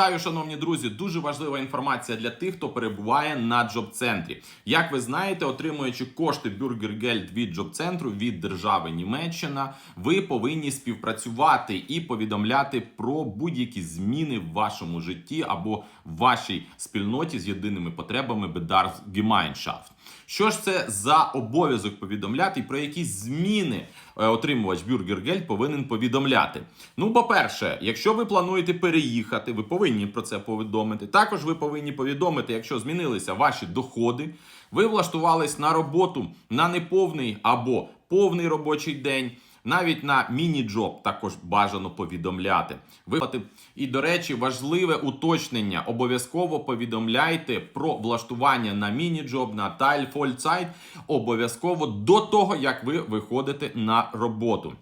Вітаю, шановні друзі! Дуже важлива інформація для тих, хто перебуває на джоб-центрі. Як ви знаєте, отримуючи кошти Бюргергельд від джоб-центру від держави Німеччина, ви повинні співпрацювати і повідомляти про будь-які зміни в вашому житті або в вашій спільноті з єдиними потребами Bedarf Gemeinschaft. Що ж це за обов'язок повідомляти і про які зміни отримувач бюргергель повинен повідомляти? Ну, по-перше, якщо ви плануєте переїхати, ви повинні про це повідомити. Також ви повинні повідомити, якщо змінилися ваші доходи, ви влаштувались на роботу на неповний або повний робочий день. Навіть на міні-джоб також бажано повідомляти. Виплати. І, до речі, важливе уточнення. Обов'язково повідомляйте про влаштування на міні-джоб, на тайльфольцайт обов'язково до того, як ви виходите на роботу.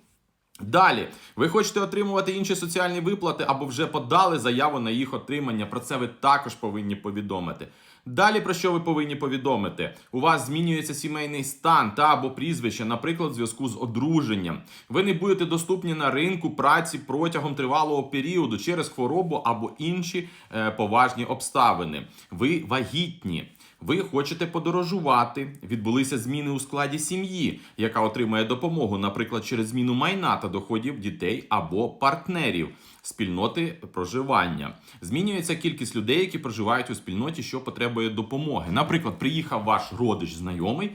Далі, ви хочете отримувати інші соціальні виплати або вже подали заяву на їх отримання. Про це ви також повинні повідомити. Далі про що ви повинні повідомити? У вас змінюється сімейний стан та або прізвище, наприклад, в зв'язку з одруженням. Ви не будете доступні на ринку праці протягом тривалого періоду через хворобу або інші е, поважні обставини. Ви вагітні. Ви хочете подорожувати, відбулися зміни у складі сім'ї, яка отримує допомогу, наприклад, через зміну майна та доходів дітей або партнерів спільноти проживання. Змінюється кількість людей, які проживають у спільноті, що потребує допомоги. Наприклад, приїхав ваш родич знайомий.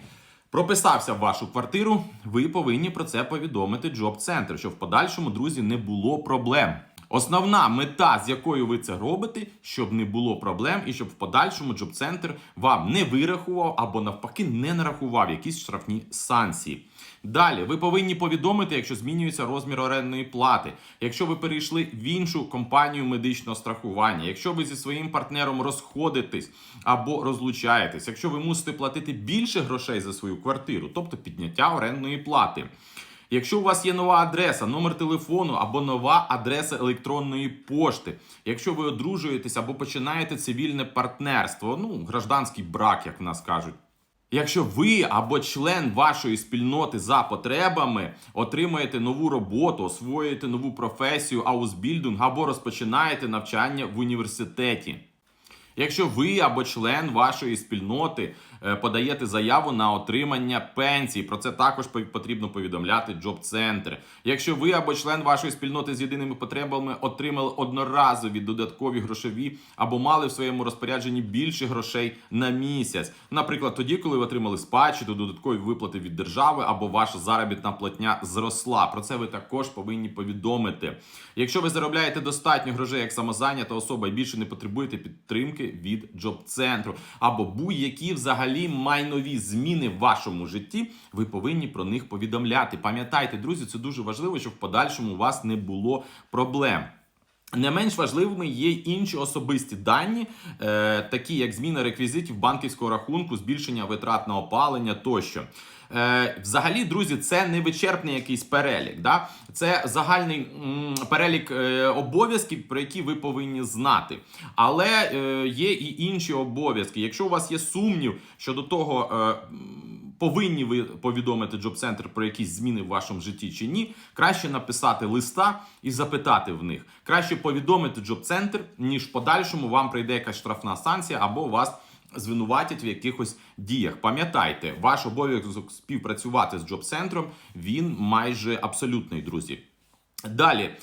Прописався в вашу квартиру, ви повинні про це повідомити джоб-центр, щоб в подальшому, друзі, не було проблем. Основна мета, з якою ви це робите, щоб не було проблем, і щоб в подальшому джоб-центр вам не вирахував або навпаки не нарахував якісь штрафні санкції. Далі ви повинні повідомити, якщо змінюється розмір орендної плати, якщо ви перейшли в іншу компанію медичного страхування, якщо ви зі своїм партнером розходитесь або розлучаєтесь, якщо ви мусите платити більше грошей за свою квартиру, тобто підняття орендної плати. Якщо у вас є нова адреса, номер телефону або нова адреса електронної пошти, якщо ви одружуєтесь або починаєте цивільне партнерство, ну гражданський брак, як в нас кажуть. Якщо ви або член вашої спільноти за потребами отримаєте нову роботу, освоюєте нову професію, аусбільдинг або розпочинаєте навчання в університеті. Якщо ви або член вашої спільноти е, подаєте заяву на отримання пенсії, про це також потрібно повідомляти джоб-центр. Якщо ви або член вашої спільноти з єдиними потребами отримали одноразові додаткові грошові або мали в своєму розпорядженні більше грошей на місяць, наприклад, тоді, коли ви отримали спадщину, додаткові виплати від держави або ваша заробітна платня зросла. Про це ви також повинні повідомити. Якщо ви заробляєте достатньо грошей як самозайнята особа і більше не потребуєте підтримки від джоб-центру або будь-які взагалі майнові зміни в вашому житті, ви повинні про них повідомляти. Пам'ятайте, друзі, це дуже важливо, щоб в подальшому у вас не було проблем. Не менш важливими є інші особисті дані, е, такі як зміна реквізитів банківського рахунку, збільшення витрат на опалення тощо. Е, взагалі, друзі, це не вичерпний якийсь перелік. Да? Це загальний м, перелік е, обов'язків, про які ви повинні знати. Але е, є і інші обов'язки. Якщо у вас є сумнів щодо того, е, повинні ви повідомити джоб-центр про якісь зміни в вашому житті чи ні, краще написати листа і запитати в них. Краще повідомити джоб-центр, ніж в подальшому вам прийде якась штрафна санкція або вас звинуватять в якихось діях. Пам'ятайте, ваш обов'язок співпрацювати з джоб-центром він майже абсолютний, друзі. Далі,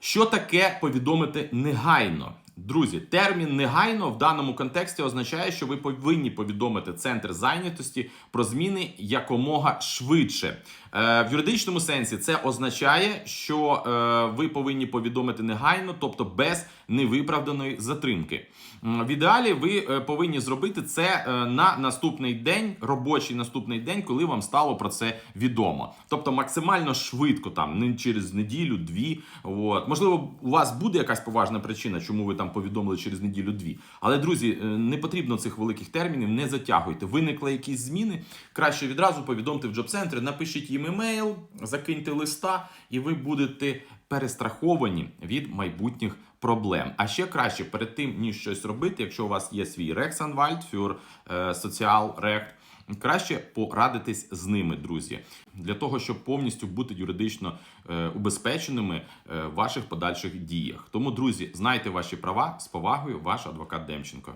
що таке повідомити негайно? Друзі, термін негайно в даному контексті означає, що ви повинні повідомити центр зайнятості про зміни якомога швидше. Е, в юридичному сенсі це означає, що е, ви повинні повідомити негайно, тобто без невиправданої затримки. В ідеалі ви е, повинні зробити це е, на наступний день, робочий наступний день, коли вам стало про це відомо. Тобто максимально швидко, там не через неділю, дві. От. Можливо, у вас буде якась поважна причина, чому ви там повідомили через неділю-дві. Але, друзі, е, не потрібно цих великих термінів, не затягуйте. Виникли якісь зміни. Краще відразу повідомте в джоб-центри, напишіть їм емейл, закиньте листа, і ви будете перестраховані від майбутніх проблем. А ще краще перед тим, ніж щось робити, якщо у вас є свій Рексанвальд, фюр е, Соціал Рект. Краще порадитись з ними, друзі, для того, щоб повністю бути юридично е, убезпеченими е, в ваших подальших діях. Тому, друзі, знайте ваші права з повагою, ваш адвокат Демченко.